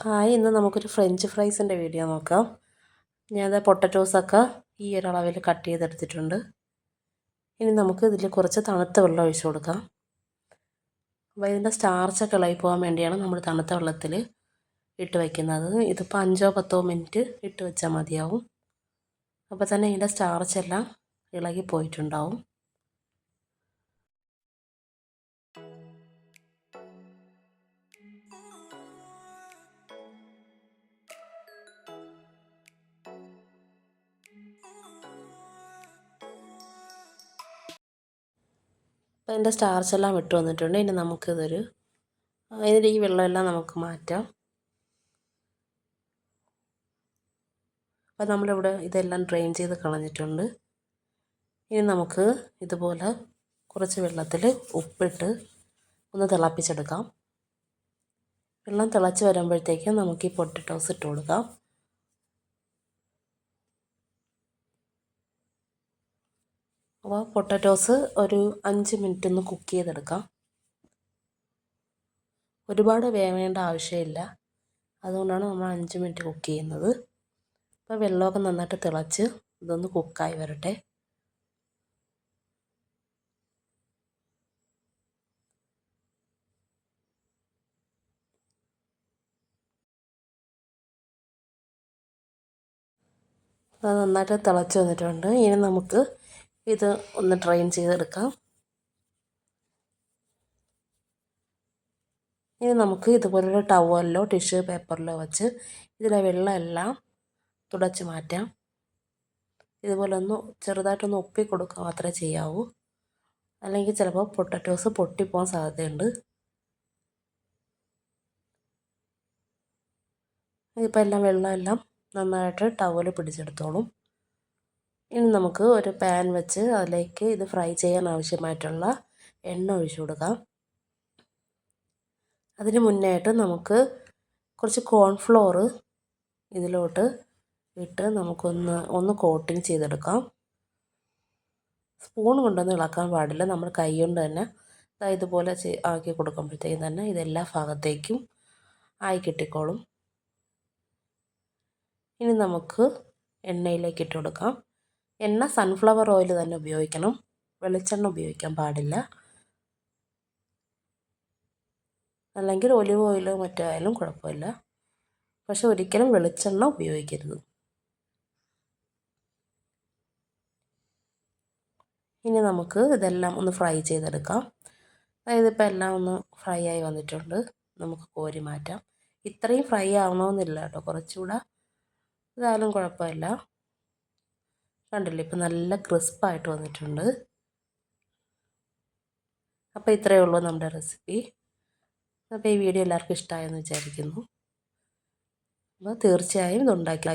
Hi ഇന്ന് നമുക്കൊരു French ഫ്രൈസിന്റെ video നോക്കാം. ഞാനത് പൊട്ടറ്റോസൊക്കെ ഈ ഒരളവിൽ കട്ട് ചെയ്തെടുത്തിട്ടുണ്ട്. ഇനി നമുക്ക് ഇതിൽ കുറച്ച് തണുത്ത വെള്ളം ഒഴിച്ചു കൊടുക്കാം. അപ്പോൾ ഇതിന്റെ സ്റ്റാർച്ചൊക്കെ ഇളകി പോകാൻ വേണ്ടിയാണ് നമ്മൾ തണുത്ത വെള്ളത്തിൽ ഇട്ട് വയ്ക്കുന്നത്. ഇതിപ്പോൾ അഞ്ചോ പത്തോ മിനിറ്റ് ഇട്ട് വെച്ചാൽ മതിയാവും. അപ്പോൾ തന്നെ ഇതിന്റെ സ്റ്റാർച്ചെല്ലാം ഇളകി പോയിട്ടുണ്ടാവും. അപ്പോൾ അതിന്റെ സ്റ്റാർച്ച് എല്ലാം വിട്ട് വന്നിട്ടുണ്ട്. ഇനി നമുക്കിതൊരു അതിന്റെ ഈ വെള്ളമെല്ലാം നമുക്ക് മാറ്റാം. അപ്പോൾ നമ്മളിവിടെ ഇതെല്ലാം ഡ്രെയിൻ ചെയ്ത് കളഞ്ഞിട്ടുണ്ട്. ഇനി നമുക്ക് ഇതുപോലെ കുറച്ച് വെള്ളത്തിൽ ഉപ്പിട്ട് ഒന്ന് തിളപ്പിച്ചെടുക്കാം. വെള്ളം തിളച്ച് വരുമ്പോഴത്തേക്കും നമുക്ക് ഈ പൊട്ടറ്റോസ് ഇട്ട് കൊടുക്കാം. അപ്പോൾ പൊട്ടറ്റോസ് ഒരു അഞ്ച് മിനിറ്റ് ഒന്ന് കുക്ക് ചെയ്തെടുക്കാം. ഒരുപാട് വേവേണ്ട ആവശ്യമില്ല. അതുകൊണ്ടാണ് നമ്മൾ അഞ്ച് മിനിറ്റ് കുക്ക് ചെയ്യുന്നത്. അപ്പോൾ വെള്ളമൊക്കെ നന്നായിട്ട് തിളച്ച് ഇതൊന്ന് കുക്കായി വരട്ടെ. അത് നന്നായിട്ട് തിളച്ച് വന്നിട്ടുണ്ട്. ഇനി നമുക്ക് ഇത് ഒന്ന് ട്രെയിൻ ചെയ്തെടുക്കാം. ഇനി നമുക്ക് ഇതുപോലൊരു ടവലിലോ ടിഷ്യൂ പേപ്പറിലോ വെച്ച് ഇതിലെ വെള്ളമെല്ലാം തുടച്ച് മാറ്റാം. ഇതുപോലെ ഒന്ന് ചെറുതായിട്ടൊന്ന് ഒപ്പി കൊടുക്കുക മാത്രമേ ചെയ്യാവൂ. അല്ലെങ്കിൽ ചിലപ്പോൾ പൊട്ടറ്റോസ് പൊട്ടിപ്പോകാൻ സാധ്യതയുണ്ട്. ഇതിപ്പോൾ എല്ലാം വെള്ളമെല്ലാം നന്നായിട്ട് ടവൽ പിടിച്ചെടുത്തോളും. ഇനി നമുക്ക് ഒരു പാൻ വെച്ച് അതിലേക്ക് ഇത് ഫ്രൈ ചെയ്യാൻ ആവശ്യമായിട്ടുള്ള എണ്ണ ഒഴിച്ചു കൊടുക്കാം. അതിന് മുന്നായിട്ട് നമുക്ക് കുറച്ച് കോൺഫ്ലോർ ഇതിലോട്ട് ഇട്ട് നമുക്കൊന്ന് ഒന്ന് കോട്ടിങ് ചെയ്തെടുക്കാം. സ്പൂൺ കൊണ്ടൊന്നും ഇളക്കാൻ പാടില്ല. നമ്മൾ കൈ കൊണ്ട് തന്നെ ഇതുപോലെ ആക്കി കൊടുക്കുമ്പോഴത്തേക്കും തന്നെ ഇതെല്ലാ ഭാഗത്തേക്കും ആയി കിട്ടിക്കോളും. ഇനി നമുക്ക് എണ്ണയിലേക്ക് ഇട്ട് കൊടുക്കാം. എണ്ണ സൺഫ്ലവർ ഓയിൽ തന്നെ ഉപയോഗിക്കണം. വെളിച്ചെണ്ണ ഉപയോഗിക്കാൻ പാടില്ല. അല്ലെങ്കിൽ ഒലിവ് ഓയിലോ മറ്റോ ആയാലും കുഴപ്പമില്ല. പക്ഷെ ഒരിക്കലും വെളിച്ചെണ്ണ ഉപയോഗിക്കരുത്. ഇനി നമുക്ക് ഇതെല്ലാം ഒന്ന് ഫ്രൈ ചെയ്തെടുക്കാം. അതായത് ഇപ്പോൾ എല്ലാം ഒന്ന് ഫ്രൈ ആയി വന്നിട്ടുണ്ട്. നമുക്ക് കോരി മാറ്റാം. ഇത്രയും ഫ്രൈ ആവണമെന്നില്ല കേട്ടോ. കുറച്ചുകൂടെ ഇതായാലും കുഴപ്പമില്ല. കണ്ടില്ലേ? ഇപ്പം നല്ല ക്രിസ്പായിട്ട് വന്നിട്ടുണ്ട്. അപ്പോൾ ഇത്രയേ ഉള്ളൂ നമ്മുടെ റെസിപ്പി. അപ്പോൾ ഈ വീഡിയോ എല്ലാവർക്കും ഇഷ്ടമായെന്ന് വിചാരിക്കുന്നു. അപ്പോൾ തീർച്ചയായും ഇതുണ്ടാക്കി